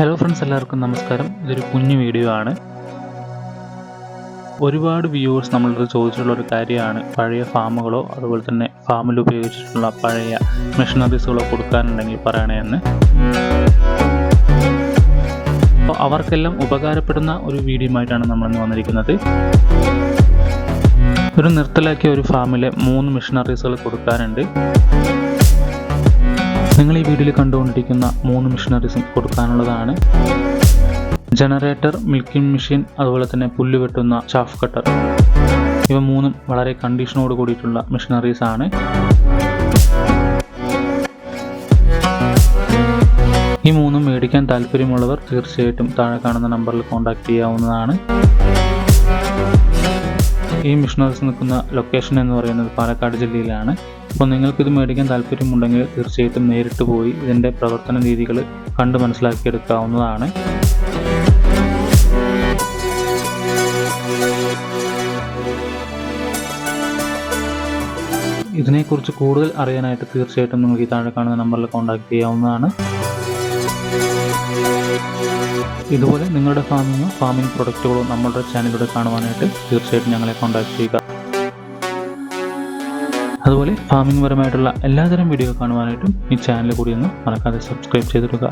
Hello friends എല്ലാവർക്കും നമസ്കാരം. ഇതൊരു കുഞ്ഞു വീഡിയോ ആണ്. ഒരുപാട് വ്യൂവേഴ്സ് നമ്മളത് ചോദിച്ചിട്ടുള്ള ഒരു കാര്യമാണ്. പഴയ ഫാമുകളോ അതുപോലെ തന്നെ ഫാമിൽ ഉപയോഗിച്ചിട്ടുള്ള പഴയ മെഷീനറീസുകളോ കൊടുക്കാനുണ്ടെങ്കിൽ പറയണേ എന്ന്. അപ്പോൾ അവർക്കെല്ലാം ഉപകാരപ്പെടുന്ന ഒരു വീഡിയോ ആയിട്ടാണ് നമ്മളിന്ന് വന്നിരിക്കുന്നത്. ഒരു നിർത്തലാക്കിയ ഒരു ഫാമിലെ മൂന്ന് മെഷീനറീസുകൾ കൊടുക്കാനുണ്ട്. നിങ്ങൾ ഈ വീഡിയോയിൽ കണ്ടുകൊണ്ടിരിക്കുന്ന മൂന്ന് മെഷീനറീസും കൊടുക്കാനുള്ളതാണ്. ജനറേറ്റർ മിൽക്കിംഗ് മെഷീൻ അതുപോലെ തന്നെ പുല്ല് വെട്ടുന്ന ചാഫ് കട്ടർ ഇവ മൂന്നും വളരെ കണ്ടീഷനോട് കൂടിയിട്ടുള്ള മെഷീനറീസ് ആണ്. ഈ മൂന്നും മേടിക്കാൻ താല്പര്യമുള്ളവർ തീർച്ചയായിട്ടും താഴെ കാണുന്ന നമ്പറിൽ കോൺടാക്ട് ചെയ്യാവുന്നതാണ്. ഈ മിഷണറീസ് നിൽക്കുന്ന ലൊക്കേഷൻ എന്ന് പറയുന്നത് പാലക്കാട് ജില്ലയിലാണ്. അപ്പോൾ നിങ്ങൾക്കിത് മേടിക്കാൻ താല്പര്യമുണ്ടെങ്കിൽ തീർച്ചയായിട്ടും നേരിട്ട് പോയി ഇതിന്റെ പ്രവർത്തന രീതികൾ കണ്ട് മനസ്സിലാക്കിയെടുക്കാവുന്നതാണ്. ഇതിനെക്കുറിച്ച് കൂടുതൽ അറിയാനായിട്ട് തീർച്ചയായിട്ടും നിങ്ങൾക്ക് ഈ താഴെ കാണുന്ന നമ്പറിൽ കോൺടാക്ട് ചെയ്യാവുന്നതാണ്. ഇതുപോലെ നിങ്ങളുടെ ഫാമിങ്ങോ ഫാമിംഗ് പ്രൊഡക്റ്റുകളോ നമ്മളുടെ ചാനലിലൂടെ കാണുവാനായിട്ട് തീർച്ചയായിട്ടും ഞങ്ങളെ കോൺടാക്ട് ചെയ്യുക. അതുപോലെ ഫാമിംഗ് പരമായിട്ടുള്ള എല്ലാതരം വീഡിയോ കാണുവാനായിട്ടും ഈ ചാനൽ കൂടി ഒന്ന് മറക്കാതെ സബ്സ്ക്രൈബ് ചെയ്തിടുക.